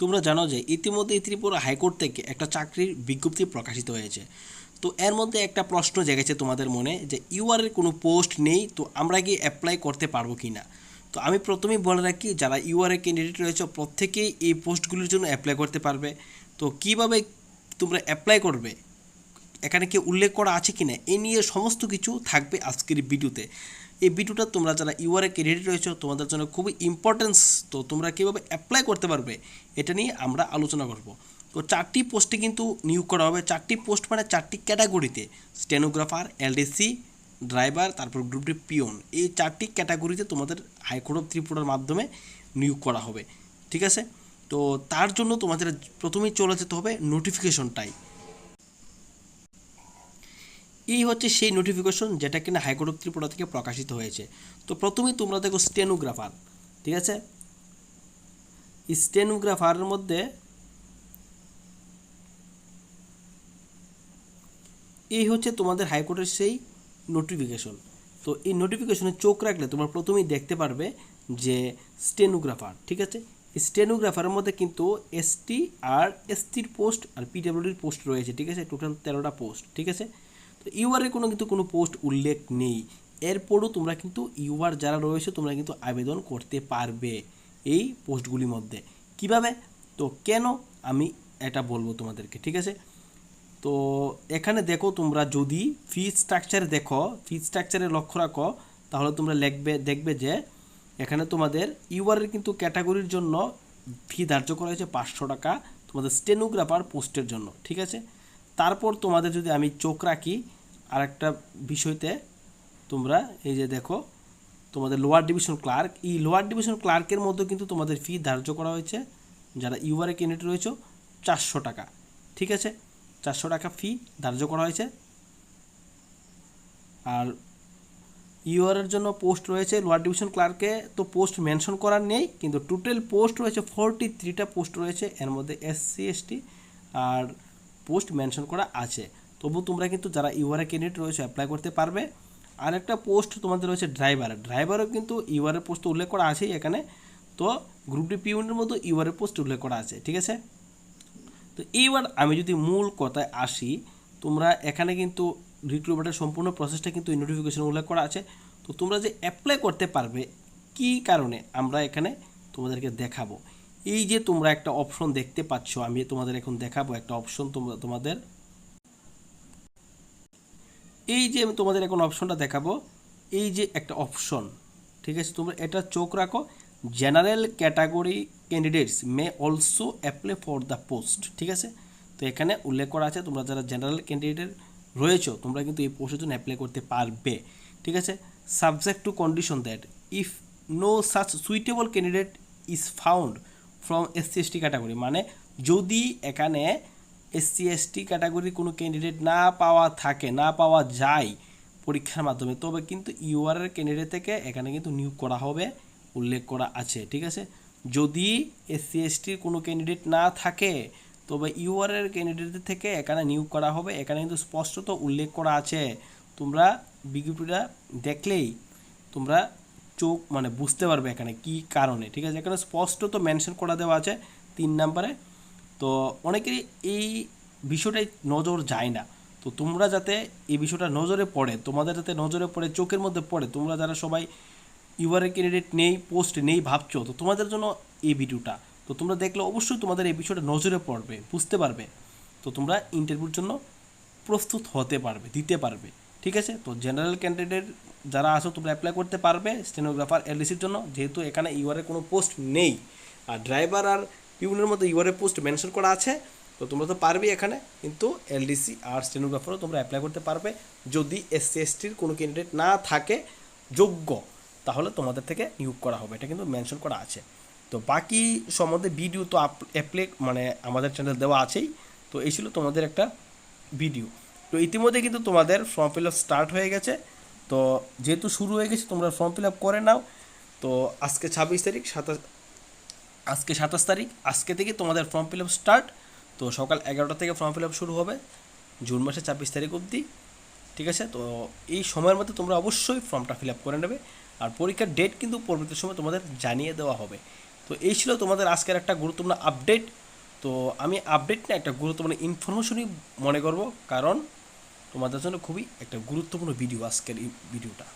তোমরা জানো যে ইতিমধ্যে ত্রিপুরা হাইকোর্ট থেকে একটা চাকরির বিজ্ঞপ্তি প্রকাশিত হয়েছে। তো এর মধ্যে একটা প্রশ্ন জেগেছে তোমাদের মনে যে ইউআরের কোনো পোস্ট নেই, তো আমরা কি অ্যাপ্লাই করতে পারব কি না তো আমি প্রথমেই বলে রাখি, যারা ইউআরএ ক্যান্ডিডেট রয়েছে, প্রত্যেকেই এই পোস্টগুলির জন্য অ্যাপ্লাই করতে পারবে। তো কীভাবে তোমরা অ্যাপ্লাই করবে? এখানে কি উল্লেখ করা আছে কিনা? এ নিয়ে সমস্ত কিছু থাকবে আজকের ভিডিওতে এই ভিডিওটা তোমরা যারা ইউআরএ ক্যান্ডিডেট রয়েছে, তোমাদের জন্য খুবই ইম্পর্টেন্স তো তোমরা কীভাবে অ্যাপ্লাই করতে পারবে, এটা নিয়ে আমরা আলোচনা করব। তো চারটি পোস্টে কিন্তু নিয়োগ করা হবে। চারটি পোস্ট মানে চারটি ক্যাটাগরিতে স্টেনোগ্রাফার এলডিসি ড্রাইভার তারপর গ্রুপ ডি পিওন এই চারটি ক্যাটাগরিতে তোমাদের হাইকোর্ট অফ ত্রিপুরার মাধ্যমে নিয়োগ করা হবে। ঠিক আছে? তো তার জন্য তোমাদের প্রথমেই চলে যেতে হবে নোটিফিকেশনটাই এই হচ্ছে সেই নোটিফিকেশন যেটা কিনা হাইকোর্ট অফ ত্রিপুরা থেকে প্রকাশিত হয়েছে। তো প্রথমেই তোমরা দেখো স্টেনোগ্রাফার ঠিক আছে? স্টেনোগ্রাফারের মধ্যে এই হচ্ছে তোমাদের হাইকোর্টের সেই নোটিফিকেশন তো এই নোটিফিকেশনে চোখ রাখলে তোমরা প্রথমেই দেখতে পারবে যে স্টেনোগ্রাফার ঠিক আছে? স্টেনোগ্রাফারের মধ্যে কিন্তু এসটি আর এসটির পোস্ট আর পিডাব্লিউডির পোস্ট রয়েছে, ঠিক আছে? টোটাল তেরোটা পোস্ট ঠিক আছে? তো ইউআরের কোনো কিন্তু কোনো পোস্ট উল্লেখ নেই। এরপরও তোমরা কিন্তু ইউআর যারা রয়েছে, তোমরা কিন্তু আবেদন করতে পারবে এই পোস্টগুলির মধ্যে। কীভাবে? তো কেন আমি এটা বলব তোমাদেরকে, ঠিক আছে? তো এখানে দেখো তোমরা যদি ফি স্ট্রাকচার দেখো ফি স্ট্রাকচারে লক্ষ্য রাখো, তাহলে তোমরা লিখবে, দেখবে যে এখানে তোমাদের ইউআরের কিন্তু ক্যাটাগরির জন্য ফি ধার্য করা হয়েছে পাঁচশো টাকা তোমাদের স্টেনোগ্রাফার পোস্টের জন্য, ঠিক আছে? তারপর তোমাদের যদি আমি চোখ রাখি আর একটা বিষয়তে তোমরা এই যে দেখো, তোমাদের লোয়ার ডিভিশন ক্লার্ক এই লোয়ার ডিভিশন ক্লার্কের মধ্যে কিন্তু তোমাদের ফি ধার্য করা হয়েছে। যারা ইউআরএ ক্যান্ডিডেট রয়েছে, চারশো টাকা। ঠিক আছে? চারশো টাকা ফি ধার্য করা হয়েছে। আর ইউআরের জন্য পোস্ট রয়েছে লোয়ার ডিভিশন ক্লার্কে তো পোস্ট মেনশন করার নেই, কিন্তু টোটাল পোস্ট রয়েছে ফোরটি থ্রিটা পোস্ট রয়েছে, এর মধ্যে এসসি এসটি আর পোস্ট মেনশন করা আছে। তবু তোমরা কিন্তু যারা ইউআরএ ক্যান্ডিডেট রয়েছে অ্যাপ্লাই করতে পারবে। আর একটা পোস্ট তোমাদের রয়েছে ড্রাইভার। ড্রাইভারও কিন্তু ইউআরএ পোস্ট উল্লেখ করা আছেই এখানে। তো গ্রুপ ডি পিউনের মধ্যে ইউআরএ পোস্ট উল্লেখ করা আছে, ঠিক আছে? তো এইবার আমি যদি মূল কথায় আসি, তোমরা এখানে কিন্তু রিক্রুটমেন্টের সম্পূর্ণ প্রসেসটা কিন্তু নোটিফিকেশন উল্লেখ করা আছে। তো তোমরা যে অ্যাপ্লাই করতে পারবে, কি কারণে আমরা এখানে তোমাদেরকে দেখাবো? এই যে তোমরা একটা অপশন দেখতে পাচ্ছ, আমি তোমাদের এখন দেখাবো একটা অপশন তোমরা, তোমাদের। এই যে আমি তোমাদের এখন অপশনটা দেখাবো, এই যে একটা অপশন ঠিক আছে? তোমরা এটা চোখ রাখো। General category candidates may also apply for the post ঠিক আছে? তো এখানে উল্লেখ করা আছে, তোমরা যারা জেনারেল ক্যান্ডিডেট রয়েছো, তোমরা কিন্তু এই পোস্টের জন্য অ্যাপ্লাই করতে পারবে, ঠিক আছে? Subject to condition that if no such suitable candidate is found from SC ST category মানে যদি এখানে এসসি এসটি ক্যাটাগরির কোনো ক্যান্ডিডেট না পাওয়া থাকে, না পাওয়া যায় পরীক্ষার মাধ্যমে, তবে কিন্তু ইউআরের ক্যান্ডিডেট থেকে এখানে কিন্তু নিয়োগ করা হবে, উল্লেখ করা আছে, ঠিক আছে? যদি এসসি এসটির কোনো ক্যান্ডিডেট না থাকে, তবে ইউআরের ক্যান্ডিডেট থেকে এখানে নিয়োগ করা হবে, এখানে কিন্তু স্পষ্টত উল্লেখ করা আছে। তোমরা বিজ্ঞপ্তিটা দেখলেই তোমরা চোখ মানে বুঝতে পারবে এখানে কি কারণে, ঠিক আছে? এখানে স্পষ্ট তো মেনশন করা দেওয়া আছে তিন নাম্বারে। তো অনেকেরই এই বিষয়টাই নজর যায় না। তো তোমরা যাতে এই বিষয়টা নজরে পড়ে, তোমাদের যাতে নজরে পড়ে, চোখের মধ্যে পড়ে, তোমরা যারা সবাই ইউআরএ ক্যান্ডিডেট নেই পোস্ট নেই ভাবছ, তো তোমাদের জন্য এই ভিডিওটা। তো তোমরা দেখলে অবশ্যই তোমাদের এই বিষয়টা নজরে পড়বে, বুঝতে পারবে। তো তোমরা ইন্টারভিউর জন্য প্রস্তুত হতে পারবে, দিতে পারবে। ঠিক আছে? তো জেনারেল ক্যান্ডিডেট যারা আছো, তোমরা অ্যাপ্লাই করতে পারবে স্টেনোগ্রাফার এলডিসির জন্য। যেহেতু এখানে ইউআরএ কোনো পোস্ট নেই। আর ড্রাইভার আর পিউনের মধ্যে ইউআরএ পোস্ট মেনশন করা আছে। তো তোমরা তো পারবেই এখানে। কিন্তু এলডিসি আর স্টেনোগ্রাফারও তোমরা অ্যাপ্লাই করতে পারবে। যদি এসসি এসটির কোনো ক্যান্ডিডেট না থাকে, যোগ্য, তাহলে তোমাদের থেকে নিয়োগ করা হবে। এটা কিন্তু মেনশন করা আছে। তো বাকি সম্বন্ধে ভিডিও তো অ্যাপ্লাই মানে আমাদের চ্যানেল দেওয়া আছেই। তো এই ছিল তোমাদের একটা ভিডিও তো ইতিমধ্যে কিন্তু তোমাদের ফর্ম ফিল আপ স্টার্ট হয়ে গেছে। তো যেহেতু শুরু হয়ে গেছে, তোমরা ফর্ম ফিল আপ করে নাও। তো আজকে ছাব্বিশ তারিখ, সাতাশ, আজকে সাতাশ তারিখ, আজকে থেকে তোমাদের ফর্ম ফিল আপ স্টার্ট তো সকাল এগারোটা থেকে ফর্ম ফিল আপ শুরু হবে, জুন মাসের ছাব্বিশ তারিখ অবধি। ঠিক আছে? তো এই সময়ের মধ্যে তোমরা অবশ্যই ফর্মটা ফিল আপ করে নেবে। আর পরীক্ষার ডেট কিন্তু পরবর্তী সময় তোমাদের জানিয়ে দেওয়া হবে। তো এই ছিল তোমাদের আজকের একটা গুরুত্বপূর্ণ আপডেট তো আমি আপডেট না, একটা গুরুত্বপূর্ণ ইনফরমেশনই মনে করব। কারণ তোমাদের জন্য খুবই একটা গুরুত্বপূর্ণ ভিডিও আজকের এই ভিডিওটা